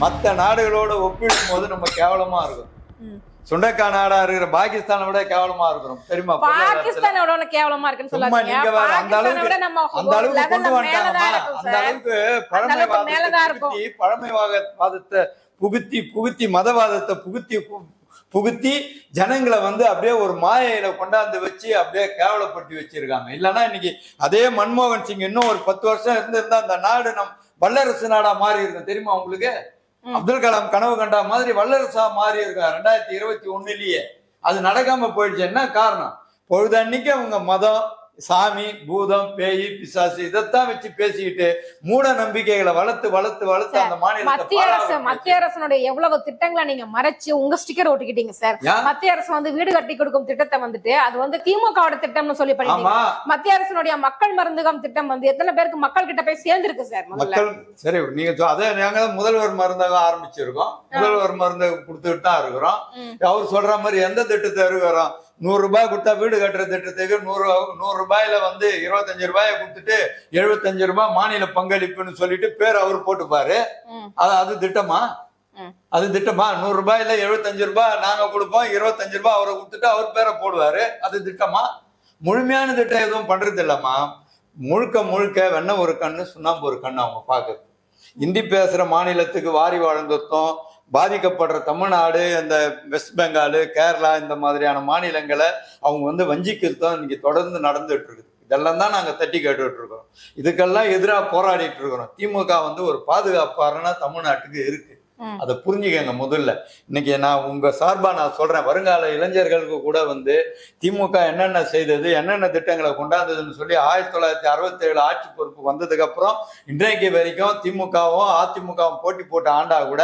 மற்ற நாடுகளோட ஒப்பிடும் போது நம்ம கேவலமா இருக்கும். ம். சுண்டக்காய் நாடா இருக்கிற பாகிஸ்தானை விட கேவலமா இருக்கிறோம். தெரியுமா? ஒண்ணு கேவலமா இருக்குன்னு சொல்லாதீங்க. அந்த பாகிஸ்தானை அளவுக்கு அந்த கொண்டு இருக்கும் அந்த அளவுக்கு பழமைவாதத்தை பழமைவாதத்தை புகுத்தி புகுத்தி மதவாதத்தை புகுத்தி புகுத்தி ஜனங்களை வந்து அப்படியே ஒரு மாயையில கொண்டாந்து வச்சு அப்படியே கேவலப்படுத்தி வச்சிருக்காங்க. இல்லைன்னா இன்னைக்கு அதே மன்மோகன் சிங் இன்னும் ஒரு பத்து வருஷம் இருந்திருந்தா அந்த நாடு நம் வல்லரசு நாடா மாறி இருக்கும் தெரியுமா உங்களுக்கு. அப்துல் கலாம் கனவு கண்டா மாதிரி வல்லரசா மாறி இருக்கா ரெண்டாயிரத்தி இருபத்தி ஒண்ணுலயே. அது நடக்காம போயிடுச்சு. என்ன காரணம்? பொழுதன்னைக்கு அவங்க மதம் சாமி பூதம் பேய் பிசாசு இதைத்தான் வச்சு பேசிக்கிட்டு மூட நம்பிக்கைகளை வளர்த்து வளர்த்து வளர்த்து அந்த மாநிலத்தை மத்திய அரசு மத்திய அரசனுடைய எவ்வளவு திட்டங்களை நீங்க மறைச்சு உங்க ஸ்டிக்கர் ஒட்டிக்கிட்டீங்க சார்? மத்திய அரசு வந்து வீடு கட்டி கொடுக்கும் திட்டத்தை வந்துட்டு அது வந்து திமுகவோட திட்டம்னு சொல்லி பண்ணிட்டீங்க ஆமா. மத்திய அரசினுடைய மக்கள் மருந்தகம் திட்டம் வந்து எத்தனை பேருக்கு மக்கள் கிட்ட போய் சேர்ந்திருக்கு சார் மக்கள் சரி நீங்க அதே நாங்க முதல்வர் மருந்தாக ஆரம்பிச்சிருக்கோம். முதல்வர் மருந்து கொடுத்துட்டு தான் இருக்கிறோம். அவர் சொல்ற மாதிரி எந்த திட்டத்தை இருக்கிறோம் நூறு ரூபாய் கொடுத்தா வீடு கட்டுற திட்டத்துக்கு நூறு நூறு ரூபாயில வந்து இருபத்தஞ்சு ரூபாயை கொடுத்துட்டு எழுபத்தஞ்சு ரூபாய் மாநில பங்களிப்புன்னு சொல்லிட்டு பேர் அவர் போட்டுப்பாரு. அது அது திட்டமா. அது திட்டமா? நூறு ரூபாயில எழுபத்தஞ்சு ரூபாய் நாங்க கொடுப்போம் இருபத்தஞ்சு ரூபாய் அவரை கொடுத்துட்டு அவர் பேரை போடுவாரு. அது திட்டமா? முழுமையான திட்டம் எதுவும் பண்றது இல்லம்மா. முழுக்க முழுக்க வெண்ண ஒரு கண்ணு சுண்ணாம்பு ஒரு கண்ணு அவங்க பாக்குறது இந்தி பேசுற மாநிலத்துக்கு வாரி வழங்கத்தும் பாதிக்கப்படுற தமிழ்நாடு இந்த வெஸ்ட் பெங்கால் கேரளா இந்த மாதிரியான மாநிலங்களை அவங்க வந்து வஞ்சிக்கிறதும் இன்னைக்கு தொடர்ந்து நடந்துட்டு இருக்குது. இதெல்லாம் தான் நாங்கள் தட்டி கேட்டுட்டு இருக்கோம். இதுக்கெல்லாம் எதிராக போராடிட்டு இருக்கிறோம் திமுக வந்து ஒரு பாதுகாப்பாரனா தமிழ்நாட்டுக்கு இருக்கு. அதை புரிஞ்சுக்கங்க முதல்ல. இன்னைக்கு நான் உங்க சார்பா நான் சொல்றேன். வருங்கால இளைஞர்களுக்கு கூட வந்து திமுக என்னென்ன செய்தது என்னென்ன திட்டங்களை கொண்டாந்ததுன்னு சொல்லி ஆயிரத்தி தொள்ளாயிரத்தி அறுபத்தி ஏழு ஆட்சி பொறுப்பு வந்ததுக்கு அப்புறம் இன்றைக்கு வரைக்கும் திமுகவும் அதிமுகவும் போட்டி போட்ட ஆண்டா கூட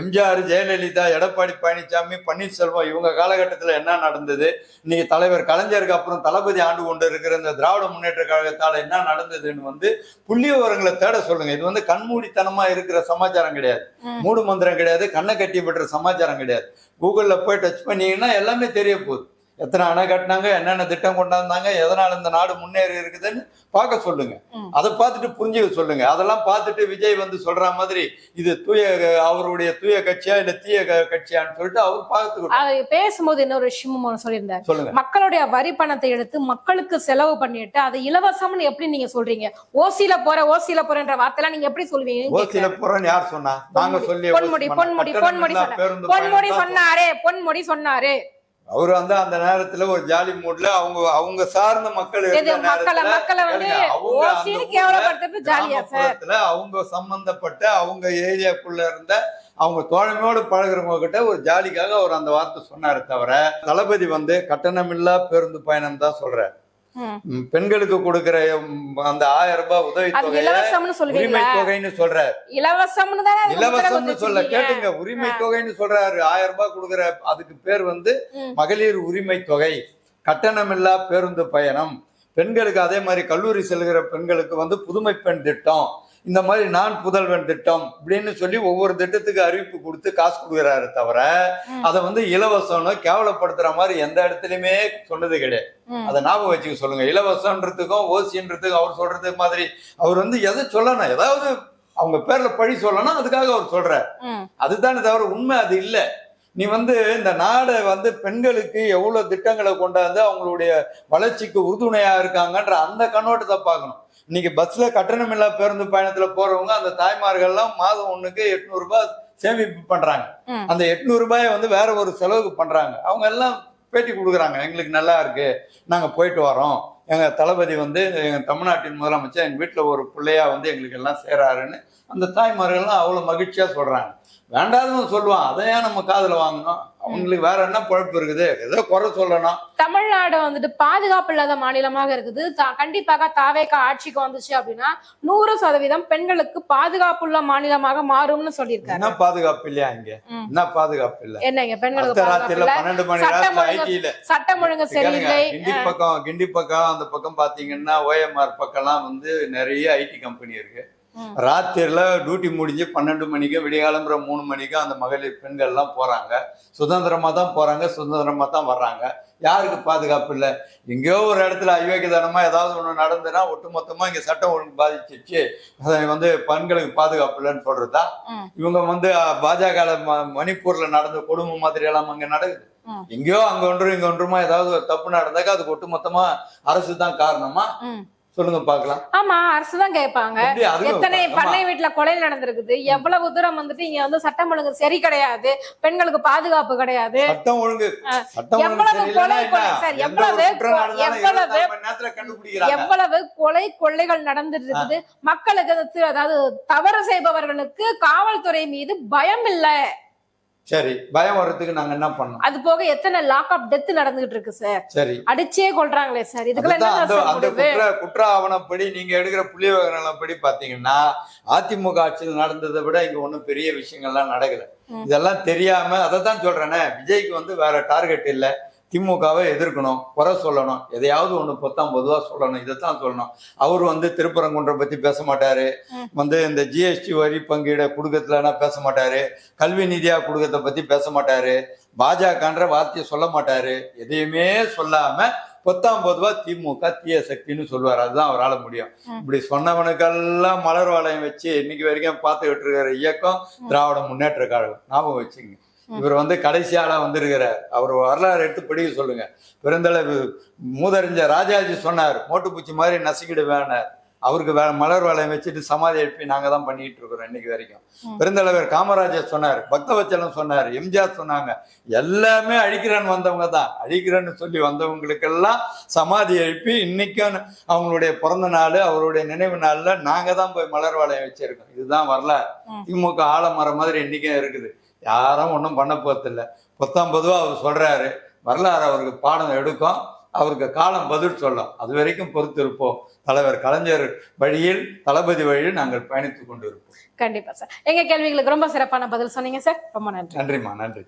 எம்ஜிஆர் ஜெயலலிதா எடப்பாடி பழனிசாமி பன்னீர்செல்வம் இவங்க காலகட்டத்தில் என்ன நடந்தது? இன்னைக்கு தலைவர் கலைஞருக்கு அப்புறம் தளபதி ஆண்டு கொண்டு இருக்கிற இந்த திராவிட முன்னேற்ற கழகத்தால் என்ன நடந்ததுன்னு வந்து புள்ளி விவரங்களை தேட சொல்லுங்க. இது வந்து கண்மூடித்தனமா இருக்கிற சமாச்சாரம் கிடையாது. மூடு சுதந்திரம் கிடையாது கண்ணை கட்டி விடுற சமாச்சாரம் கிடையாது. கூகுளில் போய் டச் பண்ணீங்கன்னா எல்லாமே தெரிய போகுது. எத்தனை அணை கட்டினாங்க என்னென்ன திட்டம் கொண்டாந்தாங்க எதனால இந்த நாடு முன்னேறி இருக்குதுன்னு பார்க்க சொல்லுங்க. அதை பார்த்துட்டு புரிஞ்சுக்க சொல்லுங்க. அதெல்லாம் பார்த்துட்டு விஜய் வந்து சொல்ற மாதிரி இது தூய அவருடைய தூய கட்சியா இல்ல தீய கட்சியான்னு சொல்லிட்டு அவர் அது பேசும்போது இன்னொரு விஷயமும் சொல்லியிருந்தாரு. சொல்லுங்க. மக்களுடைய வரி பணத்தை எடுத்து மக்களுக்கு செலவு பண்ணிட்டு அதை இலவசம்னு எப்படி நீங்க சொல்றீங்க? ஓசில போற ஓசில போறன்ற வார்த்தைலாம் நீங்க எப்படி சொல்லுவீங்க? ஓசில போறோன்னு யார் சொன்னா? நாங்க சொல்லி பொன்முடி பொன்முடி பொன்முடி பொன்முடி சொன்னாரே பொன்முடி சொன்னாரு. அவர் வந்து அந்த நேரத்துல ஒரு ஜாலி மூட்ல அவங்க அவங்க சார்ந்த மக்கள் அவங்க அவங்க சம்பந்தப்பட்ட அவங்க ஏரியாக்குள்ள இருந்த அவங்க தோழமையோடு பழகுறவங்க கிட்ட ஒரு ஜாலிக்காக அவர் அந்த வார்த்தை சொன்னாரு தவிர தளபதி வந்து கட்டணமில்லா பேருந்து பயணம் தான் சொல்றாரு. பெண்களுக்கு கொடுக்கிற அந்த ஆயிரம் ரூபாய் உதவி இலவசம்னு உரிமை தொகைன்னு சொல்றாரு இலவசம்னு சொல்ல. கேட்டுங்க உரிமை தொகைன்னு சொல்றாரு. ஆயிரம் ரூபாய் கொடுக்கிற அதுக்கு பேர் வந்து. மகளிர் உரிமை தொகை கட்டணமில்லா பேருந்து பயணம். பெண்களுக்கு அதே மாதிரி கல்லூரி செல்கிற பெண்களுக்கு வந்து புதுமை பெண் திட்டம். இந்த மாதிரி நான் புதல்வன் திட்டம் இப்படின்னு சொல்லி ஒவ்வொரு திட்டத்துக்கு அறிவிப்பு கொடுத்து காசு கொடுக்குறாரு தவிர. அதை வந்து இலவசம்னு கேவலப்படுத்துற மாதிரி எந்த இடத்துலயுமே சொன்னது கிடையாது. அதை ஞாபகம் வச்சுக்க சொல்லுங்க இலவசன்றதுக்கும் ஓசின்றதுக்கும் அவர் சொல்றது மாதிரி அவர் வந்து எதை சொல்லணும் ஏதாவது அவங்க பேர்ல பழி சொல்லணும் அதுக்காக அவர் சொல்றாரு. அதுதானே தவிர உண்மை அது இல்ல நீ வந்து இந்த நாடை வந்து பெண்களுக்கு எவ்வளவு திட்டங்களை கொண்டாந்து அவங்களுடைய வளர்ச்சிக்கு உறுதுணையா இருக்காங்கன்ற அந்த கண்ணோட்டத்தை பார்க்கணும் இன்னைக்கு பஸ்ல கட்டணமில்லா பேருந்து பயணத்துல போறவங்க அந்த தாய்மார்கள்லாம் மாதம் ஒண்ணுக்கு எட்நூறு ரூபாய் சேமிப்பு பண்றாங்க. அந்த எட்நூறு ரூபாயை வந்து வேற ஒரு செலவுக்கு பண்றாங்க. அவங்க எல்லாம் பேட்டி கொடுக்குறாங்க. எங்களுக்கு நல்லா இருக்கு. நாங்க போயிட்டு வரோம். எங்க தளபதி வந்து எங்க தமிழ்நாட்டின் முதலமைச்சர் எங்க வீட்டுல ஒரு பிள்ளையா வந்து எங்களுக்கு எல்லாம் சேராருன்னு அந்த தாய்மார்கள்லாம் அவ்வளவு மகிழ்ச்சியா சொல்றாங்க. வேண்டாதுன்னு சொல்லுவான் அதை ஏன் நம்ம காதுல வாங்கணும்? அவங்களுக்கு வேற என்ன குழப்பம் இருக்குது? ஏதோ குறை சொல்லணும். தமிழ்நாடு வந்துட்டு பாதுகாப்பு இல்லாத மாநிலமாக இருக்குது. கண்டிப்பாக தாவேக்கா ஆட்சிக்கு வந்துச்சு அப்படின்னா நூறு சதவீதம் பெண்களுக்கு பாதுகாப்புள்ள மாநிலமாக மாறும்னு சொல்லியிருக்காரு. என்ன பாதுகாப்பு இல்லையா இங்க. என்ன பாதுகாப்பு இல்ல? என்னங்க பெண்களுக்கு பாதுகாப்பு ராத்திரில இல்ல. பன்னெண்டு மணி சட்டம் ஒழுங்கு சரியில்லை. கிண்டி பக்கம் கிண்டி பக்கம் அந்த பக்கம் பாத்தீங்கன்னா ஓஎம்ஆர் பக்கம்லாம் வந்து நிறைய ஐடி கம்பெனி இருக்கு. ம். ராத்திரில டியூட்டி முடிஞ்சு பன்னெண்டு மணிக்கு விடியகாலம்புற மூணு மணிக்கு அந்த மகளிர் பெண்கள் எல்லாம் போறாங்க சுதந்திரமா தான் போறாங்க சுதந்திரமா தான் வர்றாங்க யாருக்கு பாதுகாப்பு இல்லை எங்கேயோ ஒரு இடத்துல அயோக்கியதனமா ஏதாவது ஒண்ணு நடந்துன்னா ஒட்டுமொத்தமா இங்க சட்டம் ஒழுங்கு பாதிச்சிச்சு அதை வந்து பெண்களுக்கு பாதுகாப்பு இல்லைன்னு சொல்றதா ம். இவங்க வந்து பாஜக மணிப்பூர்ல நடந்த கொடுமை மாதிரி எல்லாம் அங்க நடக்குது. எங்கேயோ அங்க ஒன்றும் இங்க ஒன்றுமா ஏதாவது ஒரு தப்பு நடந்தாக்கா அதுக்கு ஒட்டுமொத்தமா அரசு தான் காரணமா. சொல்லுங்க பாக்கலாம் ஆமா அரசு தான் கேட்பாங்க. எத்தனை பண்ணை வீட்டுல கொலை நடந்திருக்குது? எவ்வளவு தூரம் வந்துட்டு இங்க வந்து சட்டம் ஒழுங்கு சரி கிடையாது. பெண்களுக்கு பாதுகாப்பு கிடையாது. சட்டம் ஒழுங்கு. எவ்வளவு கொலை? சார், எவ்வளவு எவ்வளவு 24 மணி நேரத்துல கண்டுபிடிக்கிறாங்க. எவ்வளவு கொலை கொள்ளைகள் நடந்துட்டு இருக்குது மக்களுக்கு அதாவது தவறு செய்பவர்களுக்கு காவல்துறை மீது பயம் இல்ல. சரி பயம் வர்றதுக்கு நாங்க என்ன பண்ணோம் அது போக எத்தனை லாக் அப் டெத் நடந்துகிட்டு இருக்கு சார் சரி. அடிச்சே கொள்றாங்களே சார் இதுக்கெல்லாம் அந்த குற்ற குற்ற ஆவணப்படி நீங்க எடுக்கிற புள்ளி விவரப்படி பாத்தீங்கன்னா அதிமுக ஆட்சியில் நடந்ததை விட இங்க ஒண்ணும் பெரிய விஷயங்கள்லாம் நடக்கல. இதெல்லாம் தெரியாம அதை தான் சொல்றேனே விஜய்க்கு வந்து வேற டார்கெட் இல்ல. திமுகவை எதிர்க்கணும் குறை சொல்லணும். எதையாவது ஒண்ணு பொத்தாம் பொதுவா சொல்லணும். இதைத்தான் சொல்லணும். அவர் வந்து திருப்பரங்குன்றம் பத்தி பேச மாட்டாரு. வந்து இந்த ஜிஎஸ்டி வரி பங்கீட குடுக்கத்துலனா பேச மாட்டாரு. கல்வி நிதியா குடுக்கத்தை பத்தி பேச மாட்டாரு. பாஜகன்ற வார்த்தையை சொல்ல மாட்டாரு. எதையுமே சொல்லாம பொத்தாம் பொதுவா திமுக தீய சக்தின்னு சொல்லுவார். அதுதான் அவரால் முடியும். இப்படி சொன்னவனுக்கெல்லாம் மலர் வளையம் வச்சு இன்னைக்கு வரைக்கும் பார்த்துக்கிட்டு இருக்கிற இயக்கம் திராவிட முன்னேற்ற கழகம். ஞாபகம் வச்சுங்க. இவர் வந்து கடைசியாளா வந்திருக்கிறார். அவர் வரலாறு எடுத்து படிக்க சொல்லுங்க. பெருந்தளவு மூதறிஞ்ச ராஜாஜி சொன்னார் மோட்டுப்பூச்சி மாதிரி நசுக்கிடுவேனார் அவருக்கு வே மலர் வளையம் வச்சுட்டு சமாதி எழுப்பி நாங்க தான் பண்ணிட்டு இருக்கிறோம் இன்னைக்கு வரைக்கும். பெருந்தலைவர் காமராஜர் சொன்னார் பக்தவச்சலம் சொன்னார் எம்ஜிஆர் சொன்னாங்க எல்லாமே அழிக்கிறேன்னு வந்தவங்க தான். அழிக்கிறேன்னு சொல்லி வந்தவங்களுக்கெல்லாம் சமாதி எழுப்பி இன்னைக்கும் அவங்களுடைய பிறந்த நாள் அவருடைய நினைவு நாள்ல நாங்க தான் போய் மலர் வளையம் வச்சிருக்கோம். இதுதான் வரலாறு. திமுக ஆலமரம் மாதிரி இன்னைக்கும் இருக்குது. யாரும் ஒன்றும் பண்ண போறதில்ல. பத்தாம் பொதுவா அவர் சொல்றாரு வரலாறு அவருக்கு பாடம் எடுக்கும் அவருக்கு காலம் பதில் சொல்லும். அது வரைக்கும் பொறுத்து இருப்போம் தலைவர் கலைஞர் வழியில் தளபதி வழியில் நாங்கள் பயணித்துக் கொண்டிருப்போம். கண்டிப்பா சார். எங்க கேள்விகளுக்கு ரொம்ப சிறப்பான பதில் சொன்னீங்க சார். ரொம்ப நன்றி. நன்றிம்மா நன்றி.